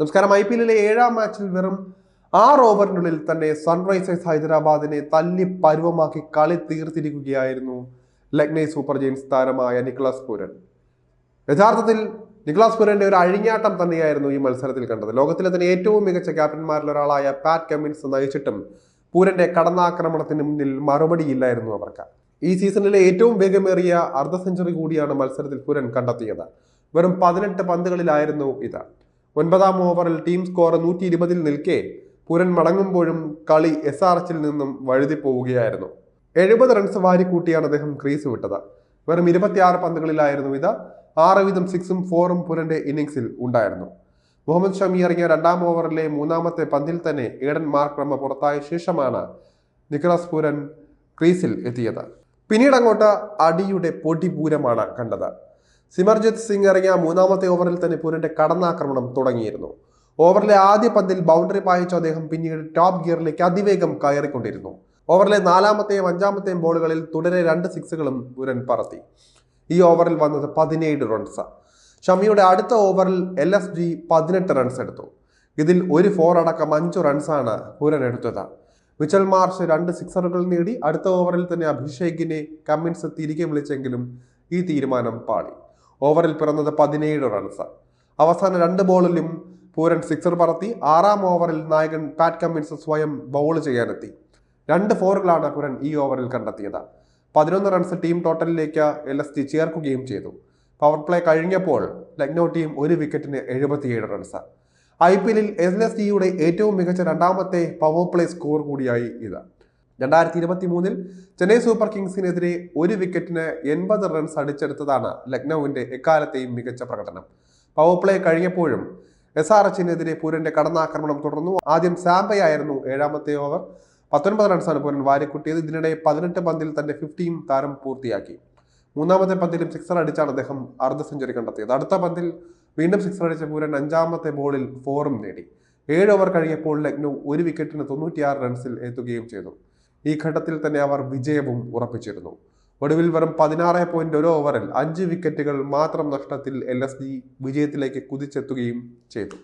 നമസ്കാരം. I P എല്ലിലെ ഏഴാം മാച്ചിൽ വെറും ആറ് ഓവറിനുള്ളിൽ തന്നെ സൺറൈസേഴ്സ് ഹൈദരാബാദിനെ തല്ലി പരുവമാക്കി കളി തീർത്തിരിക്കുകയായിരുന്നു ലക്നൈ സൂപ്പർ ജെയിൻസ് താരമായ നിക്ലാസ് പൂരൻ. യഥാർത്ഥത്തിൽ നിക്ലാസ് പൂരന്റെ ഒരു അഴിഞ്ഞാട്ടം തന്നെയായിരുന്നു ഈ മത്സരത്തിൽ കണ്ടത്. ലോകത്തിലെ തന്നെ ഏറ്റവും മികച്ച ക്യാപ്റ്റന്മാരിൽ ഒരാളായ പാറ്റ് കമ്മിൻസ് നയിച്ചിട്ടും പൂരന്റെ കടന്നാക്രമണത്തിന് മുന്നിൽ മറുപടിയില്ലായിരുന്നു അവർക്ക്. ഈ സീസണിലെ ഏറ്റവും വേഗമേറിയ അർദ്ധ സെഞ്ചുറി കൂടിയാണ് മത്സരത്തിൽ പൂരൻ കണ്ടെത്തിയത്. വെറും പതിനെട്ട് പന്തുകളിലായിരുന്നു ഇത്. ഒൻപതാം ഓവറിൽ ടീം സ്കോർ നൂറ്റി ഇരുപതിൽ നിൽക്കെ പുരൻ മടങ്ങുമ്പോഴും കളി എസ് ആർ എച്ചിൽ നിന്നും വഴുതി പോവുകയായിരുന്നു. എഴുപത് റൺസ് വാരിക്കൂട്ടിയാണ് അദ്ദേഹം ക്രീസ് വിട്ടത്. വെറും ഇരുപത്തിയാറ് പന്തുകളിലായിരുന്നു ഇത്. ആറ് വീതം സിക്സും ഫോറും പുരന്റെ ഇന്നിംഗ്സിൽ ഉണ്ടായിരുന്നു. മുഹമ്മദ് ഷമി ഇറങ്ങിയ രണ്ടാം ഓവറിലെ മൂന്നാമത്തെ പന്തിൽ തന്നെ ഏഡൻ മാർക്രമ പുറത്തായ ശേഷമാണ് നിക്കലസ് പുരൻ ക്രീസിൽ എത്തിയത്. പിന്നീട് അങ്ങോട്ട് അടിയുടെ പൊടിപൂരമാണ് കണ്ടത്. സിമർജിത് സിംഗ് ഇറങ്ങിയ മൂന്നാമത്തെ ഓവറിൽ തന്നെ പുരന്റെ കടന്നാക്രമണം തുടങ്ങിയിരുന്നു. ഓവറിലെ ആദ്യ പന്തിൽ ബൗണ്ടറി പായിച്ച അദ്ദേഹം പിന്നീട് ടോപ്പ് ഗിയറിലേക്ക് അതിവേഗം കയറിക്കൊണ്ടിരുന്നു. ഓവറിലെ നാലാമത്തെയും അഞ്ചാമത്തെയും ബോളുകളിൽ തുടരെ രണ്ട് സിക്സുകളും പൂരൻ പറത്തി. ഈ ഓവറിൽ വന്നത് പതിനേഴ് റൺസ് ഷമിയുടെ അടുത്ത ഓവറിൽ എൽ എസ് ജി പതിനെട്ട് റൺസ് എടുത്തു. ഇതിൽ ഒരു ഫോർ അടക്കം അഞ്ച് റൺസാണ് പൂരൻ എടുത്തത്. മിച്ചൽ മാർഷ് രണ്ട് സിക്സറുകൾ നേടി അടുത്ത ഓവറിൽ തന്നെ അഭിഷേകിനെ കമ്മിൻസ് തിരികെ വിളിച്ചെങ്കിലും ഈ തീരുമാനം പാടി ഓവറിൽ പിറന്നത് പതിനേഴ് റൺസ് അവസാന രണ്ട് ബോളിലും പൂരൻ സിക്സർ പറത്തി. ആറാം ഓവറിൽ നായകൻ പാറ്റ് കമ്മിൻസ് സ്വയം ബൗൾ ചെയ്യാനെത്തി. രണ്ട് ഫോറുകളാണ് പുരൻ ഈ ഓവറിൽ കണ്ടെത്തിയത്. പതിനൊന്ന് റൺസ് ടീം ടോട്ടലിലേക്ക് എൽ എസ് ടി ചേർക്കുകയും ചെയ്തു. പവർ പ്ലേ കഴിഞ്ഞപ്പോൾ ലക്നൗ ടീം ഒരു വിക്കറ്റിന് എഴുപത്തിയേഴ് റൺസ് ഐ പി എല്ലിൽ എൽ എസ് ടിയുടെ ഏറ്റവും മികച്ച രണ്ടാമത്തെ പവർ പ്ലേ സ്കോർ കൂടിയായി ഇത്. രണ്ടായിരത്തി ഇരുപത്തി മൂന്നിൽ ചെന്നൈ സൂപ്പർ കിങ്സിനെതിരെ ഒരു വിക്കറ്റിന് എൺപത് റൺസ് അടിച്ചെടുത്തതാണ് ലക്നൌവിന്റെ എക്കാലത്തെയും മികച്ച പ്രകടനം. പവർപ്ലേ കഴിഞ്ഞപ്പോഴും എസ് ആർ എച്ചിനെതിരെ പൂരന്റെ കടന്നാക്രമണം തുടർന്നു. ആദ്യം സാംബയായിരുന്നു ഏഴാമത്തെ ഓവർ പത്തൊൻപത് റൺസാണ് പൂരൻ വാരിക്കുട്ടിയത്. ഇതിനിടെ പതിനെട്ട് പന്തിൽ തന്റെ ഫിഫ്റ്റിയും താരം പൂർത്തിയാക്കി. മൂന്നാമത്തെ പന്തിലും സിക്സർ അടിച്ചാണ് അദ്ദേഹം അർദ്ധ സെഞ്ചുറി കണ്ടെത്തിയത്. അടുത്ത പന്തിൽ വീണ്ടും സിക്സർ അടിച്ച പൂരൻ അഞ്ചാമത്തെ ബോളിൽ ഫോറും നേടി. ഏഴ് ഓവർ കഴിഞ്ഞപ്പോൾ ലക്നൗ ഒരു വിക്കറ്റിന് തൊണ്ണൂറ്റിയാറ് റൺസിൽ എത്തുകയും ചെയ്തു. ഈ ഘട്ടത്തിൽ തന്നെ അവർ വിജയവും ഉറപ്പിച്ചിരുന്നു. ഒടുവിൽ വെറും പതിനാറ് പോയിന്റ് ഒരു ഓവറിൽ അഞ്ച് വിക്കറ്റുകൾ മാത്രം നഷ്ടത്തിൽ എൽ എസ് ജി വിജയത്തിലേക്ക് കുതിച്ചെത്തുകയും ചെയ്തു.